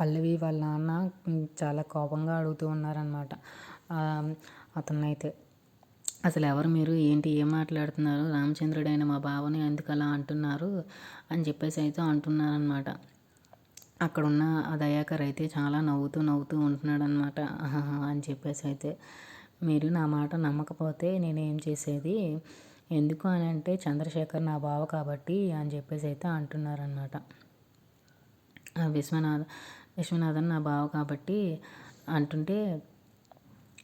పల్లవి వాళ్ళ నాన్న చాలా కోపంగా అడుగుతూ ఉన్నారనమాట అతన్నైతే అసలు ఎవరు మీరు? ఏంటి? ఏం మాట్లాడుతున్నారు? రామచంద్రుడైన మా బావని ఎందుకు అలా అంటున్నారు? అని చెప్పేసి అయితే అంటున్నారనమాట అక్కడున్న ఆ దయాకర్ అయితే చాలా నవ్వుతూ నవ్వుతూ ఉంటున్నాడనమాట అని చెప్పేసి అయితే మీరు నా మాట నమ్మకపోతే నేనేం చేసేది? ఎందుకు అని అంటే చంద్రశేఖర్ నా బావ కాబట్టి అని చెప్పేసి అయితే అంటున్నారనమాట విశ్వనాథ్ విశ్వనాథన్ నా బావ కాబట్టి అంటుంటే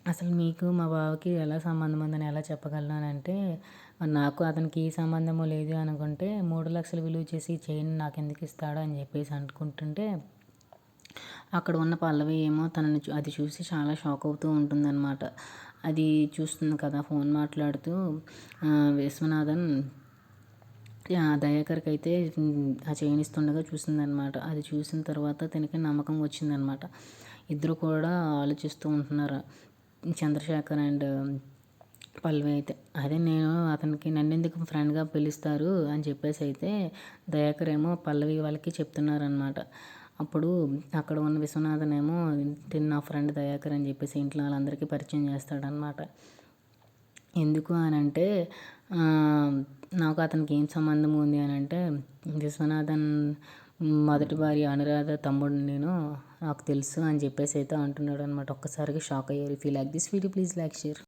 అసలు మీకు మా బావకి ఎలా సంబంధం ఉందని ఎలా చెప్పగలను అంటే నాకు అతనికి ఏ సంబంధము లేదు అనుకుంటే మూడు లక్షలు విలువ చేసి చైన్ నాకు ఎందుకు ఇస్తాడు? అని చెప్పేసి అనుకుంటుంటే అక్కడ ఉన్న పల్లవి ఏమో తనని అది చూసి చాలా షాక్ అవుతూ ఉంటుందన్నమాట. అది చూస్తుంది కదా ఫోన్ మాట్లాడుతూ విశ్వనాథన్ దయాకర్కి అయితే ఆ చైన్ ఇస్తుండగా చూసిందనమాట. అది చూసిన తర్వాత తనకి నమ్మకం వచ్చిందనమాట. ఇద్దరు కూడా ఆలోచిస్తూ ఉంటున్నారు. చంద్రశేఖర్ అండ్ పల్లవి అయితే. అదే నేను అతనికి నన్ను ఎందుకు ఫ్రెండ్గా పిలుస్తారు అని చెప్పేసి అయితే దయాకర్ ఏమో పల్లవి వాళ్ళకి చెప్తున్నారనమాట. అప్పుడు అక్కడ ఉన్న విశ్వనాథన్ ఏమో నా ఫ్రెండ్ దయాకర్ అని చెప్పేసి ఇంట్లో వాళ్ళందరికీ పరిచయం చేస్తాడనమాట. ఎందుకు అని అంటే నాకు అతనికి ఏం సంబంధం ఉంది అని అంటే విశ్వనాథన్ మొదటి భార్య అనురాధ తమ్ముడు నేను నాకు తెలుసు అని చెప్పేసి అయితే అంటున్నాడు అనమాట ఒక్కసారిగా షాక్ అయ్యారు. If you like this video please like share